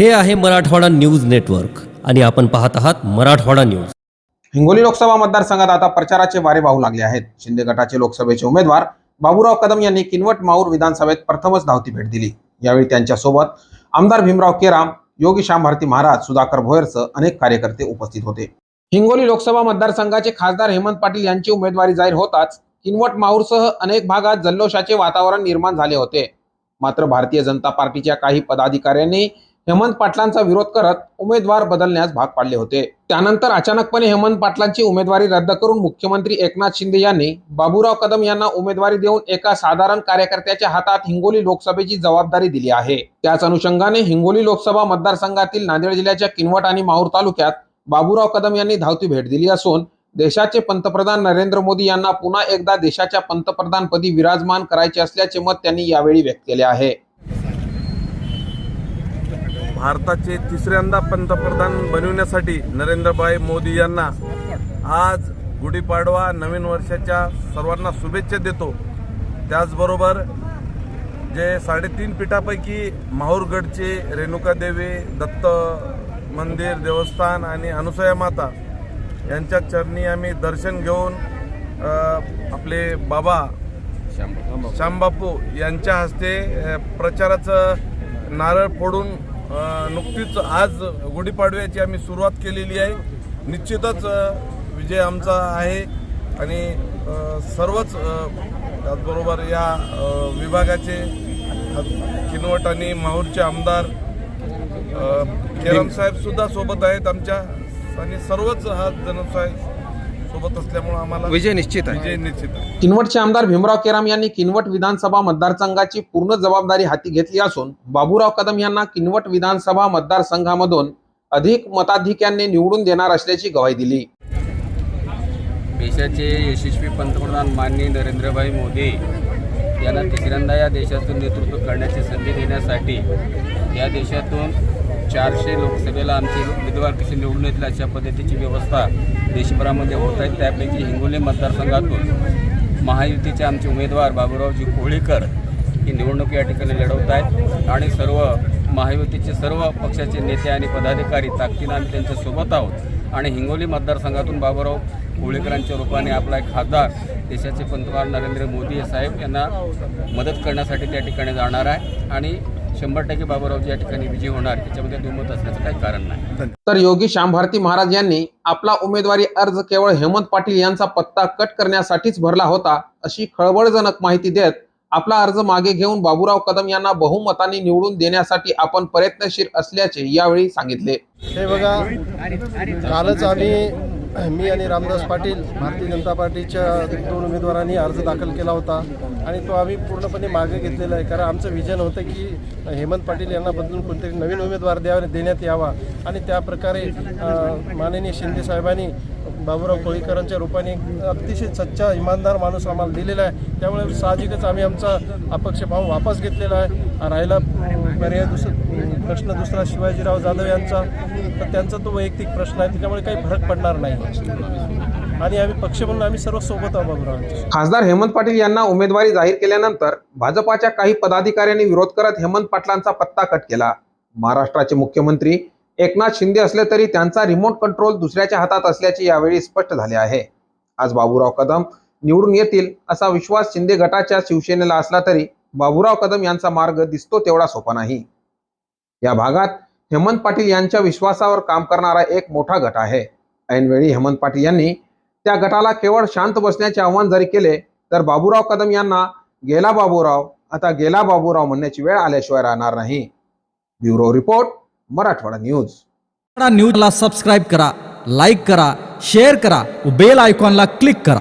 हे आहे Marathwada news network आणि आपण पाहत आहात मराठवाडा न्यूज. हिंगोली लोकसभा मतदारसंघात आता प्रचाराचे वारे वाहू लागले आहेत. शिंदे गटाचे लोकसभेचे उमेदवार बाबूराव कदम यांनी किनवट माऊर विधानसभेत प्रथमच धावती भेट दिली. यावेळी त्यांच्यासोबत आमदार भीमराव केराम योगी श्यामभारती महाराज सुधाकर भोयरसह अनेक कार्यकर्ते उपस्थित होते. हिंगोली लोकसभा मतदारसंघाचे खासदार हेमंत पाटील यांची उमेदवारी जाहीर होताच किनवट माहूरसह अनेक भागात जल्लोषाचे वातावरण निर्माण झाले होते. मात्र भारतीय जनता पार्टीच्या काही पदाधिकाऱ्यांनी हेमंत पाटलांचा विरोध करत उमेदवार बदलण्यास भाग पाडले होते. त्यानंतर अचानकपणे हेमंत पाटलांची उमेदवारी रद्द करून मुख्यमंत्री एकनाथ शिंदे यांनी बाबूराव कदम यांना उमेदवारी देऊन एका साधारण कार्यकर्त्याच्या हातात हिंगोली लोकसभेची जबाबदारी दिली आहे. त्याच अनुषंगाने हिंगोली लोकसभा मतदारसंघातील नांदेड जिल्ह्याच्या किनवट आणि माहूर तालुक्यात बाबूराव कदम यांनी धावती भेट दिली असून देशाचे पंतप्रधान नरेंद्र मोदी यांना पुन्हा एकदा देशाच्या पंतप्रधानपदी विराजमान करायचे असल्याचे मत त्यांनी यावेळी व्यक्त केले आहे. भारताचे तिसऱ्यांदा पंतप्रधान बनविण्यासाठी नरेंद्रभाई मोदी यांना आज गुढीपाडवा नवीन वर्षाच्या सर्वांना शुभेच्छा देतो. त्याचबरोबर जे साडेतीन पीठापैकी माहूरगडचे रेणुकादेवी दत्त मंदिर देवस्थान आणि अनुसया माता यांच्या चरणी आम्ही दर्शन घेऊन आपले बाबा श्यामबापू. यांच्या हस्ते प्रचाराचं नारळ फोडून नुकतीच आज गुढीपाडव्याची आम्ही सुरुवात केलेली आहे. निश्चितच विजय आमचा आहे आणि सर्वच त्याचबरोबर या विभागाचे किनवट आणि माहूरचे आमदार केरम साहेब सुद्धा सोबत आहेत आमच्या आणि सर्वच हा जनसाहेब सोबत असल्यामुळे आम्हाला विजय निश्चित आहे. विजय निश्चित आहे. किनवटचे आमदार भीमराव केराम यांनी किनवट विधानसभा मतदारसंघाची पूर्ण जबाबदारी हाती घेतली असून बाबूराव कदम यांना किनवट विधानसभा मतदारसंघामधून अधिक मताधिक्यांनी निवडून देणार असल्याची ग्वाही दिली. देशाचे यशस्वी पंतप्रधान माननीय नरेंद्रभाई मोदी यांना तिसऱ्यांदा या देशाचं नेतृत्व करण्याची संधी देण्यासाठी या देशातून चारशे लोकसभेला आमचे उमेदवार कसे निवडून येतील अशा पद्धतीची व्यवस्था देशभरामध्ये होत आहे. त्यापैकी हिंगोली मतदारसंघातून महायुतीचे आमचे उमेदवार बाबूरावजी कोळीकर ही निवडणूक या ठिकाणी लढवत आहेत. आणि सर्व महायुतीचे सर्व पक्षाचे नेते आणि पदाधिकारी ताकदीनं आम्ही त्यांच्यासोबत आहोत. आणि हिंगोली मतदारसंघातून बाबूराव कोळीकरांच्या रूपाने आपला एक खासदार देशाचे पंतप्रधान नरेंद्र मोदी साहेब यांना मदत करण्यासाठी त्या ठिकाणी जाणार आहे. आणि शंभर टक्के बाबूरावजी या ठिकाणी विजयी होणार याच्यामध्ये दुमत असण्याचं काही कारण नाही. तर योगी श्यामभारती महाराज यांनी आपला उमेदवारी अर्ज केवळ हेमंत पाटील यांचा पत्ता कट करण्यासाठीच भरला होता अशी खळबळजनक माहिती देत आपला अर्ज मागे घेऊन बाबूराव कदम यांना बहुमताने निवडून देण्यासाठी आपण प्रयत्नशील असल्याचे यावेळी सांगितले. हे बघा कालच आम्ही मी आणि रामदास पाटील भारतीय जनता पार्टीच्या दोन उमेदवारांनी अर्ज दाखल केला होता. आणि तो आम्ही पूर्णपणे मागे घेतलेला आहे. कारण आमचं विजन होतं की हेमंत पाटील यांना बदलून कोणतरी नवीन उमेदवार द्यावा देण्यात यावा. आणि त्या प्रकारे माननीय शिंदे साहेबांनी बाबूराव कोळीकरांच्या रूपाने अतिशय सच्चा इमानदार माणूस आम्हाला दिलेला आहे. त्यामुळे साहजिकच आम्ही आमचा अपक्ष भाव वापस घेतलेला आहे. राहिला पर्याय दुसरा प्रश्न दुसरा शिवाजीराव जाधव यांचा. तर त्यांचा तो वैयक्तिक प्रश्न आहे त्याच्यामुळे काही फरक पडणार नाही. आणि आम्ही पक्ष म्हणून आम्ही सर्व सोबत आहोत खासदार हेमंत पाटील यांना उमेदवारी जाहीर केल्यानंतर भाजपाच्या काही पदाधिकाऱ्यांनी विरोध करत हेमंत पाटलांचा पत्ता कट केला. महाराष्ट्राचे मुख्यमंत्री एकनाथ शिंदे असले तरी त्यांचा रिमोट कंट्रोल दुसऱ्याच्या हातात असल्याचे यावेळी स्पष्ट झाले आहे. आज बाबूराव कदम निवडून येतील असा विश्वास शिंदे गटाच्या शिवसेनेला असला तरी बाबूराव कदम यांचा मार्ग दिसतो तेवढा सोपा नाही. या भागात हेमंत पाटील यांच्या विश्वासावर काम करणारा एक मोठा गट आहे. ऐनवेळी हेमंत पाटील यांनी त्या गटाला केवळ शांत बसण्याचे आव्हान जरी केले तर बाबूराव कदम यांना गेला बाबूराव आता गेला बाबूराव म्हणण्याची वेळ आल्याशिवाय राहणार नाही. Bureau report Marathwada news. न्यूजला सबस्क्राईब करा लाईक करा शेअर करा बेल आयकॉनला क्लिक करा.